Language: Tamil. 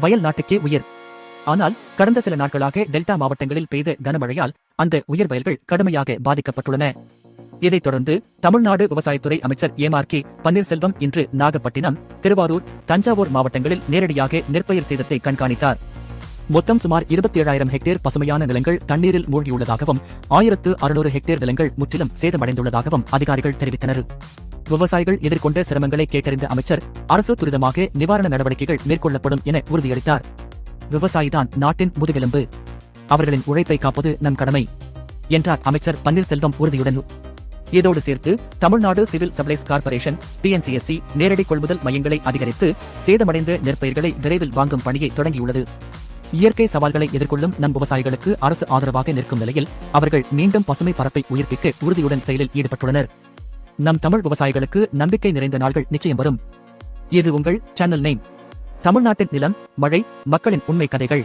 வயல் நாட்டுக்கே உயிர். ஆனால் கடந்த சில நாட்களாக டெல்டா மாவட்டங்களில் பெய்த கனமழையால் அந்த உயிர் வயல்கள் கடுமையாக பாதிக்கப்பட்டுள்ளன. இதைத் தொடர்ந்து தமிழ்நாடு விவசாயத்துறை அமைச்சர் எம் ஆர் கே பன்னீர்செல்வம் இன்று நாகப்பட்டினம் திருவாரூர் தஞ்சாவூர் மாவட்டங்களில் நேரடியாக நெற்பயிர் சேதத்தை கண்காணித்தார். மொத்தம் சுமார் இருபத்தி ஏழாயிரம் ஹெக்டேர் பசுமையான நிலங்கள் தண்ணீரில் மூழ்கியுள்ளதாகவும் ஆயிரத்து அறுநூறு ஹெக்டேர் நிலங்கள் முற்றிலும் சேதமடைந்துள்ளதாகவும் அதிகாரிகள் தெரிவித்தனர். விவசாயிகள் எதிர்கொண்ட சிரமங்களை கேட்டறிந்த அமைச்சர் அரசு துரிதமாக நிவாரண நடவடிக்கைகள் மேற்கொள்ளப்படும் என உறுதியளித்தார். விவசாயிதான் நாட்டின் முதுகெலும்பு. அவர்களின் உழைப்பை காப்பது நம் கடமை என்றார் அமைச்சர் பன்னீர்செல்வம் உறுதியுடன். இதோடு சேர்த்து Tamil Nadu civil supplies corporation TNCSC நேரடி கொள்முதல் மையங்களை அதிகரித்து சேதமடைந்த நெற்பயிர்களை விரைவில் வாங்கும் பணியை தொடங்கியுள்ளது. இயற்கை சவால்களை எதிர்கொள்ளும் நம் விவசாயிகளுக்கு அரசு ஆதரவாக நிற்கும் நிலையில் அவர்கள் மீண்டும் பசுமை பரப்பை உயிர்ப்பிக்க உறுதியுடன் செயலில் ஈடுபட்டுள்ளனர். நம் தமிழ் விவசாயிகளுக்கு நம்பிக்கை நிறைந்த நாள்கள் நிச்சயம் வரும். இது உங்கள் சேனல் நேம் தமிழ்நாட்டின் நிலம் மழை மக்களின் உண்மை கதைகள்.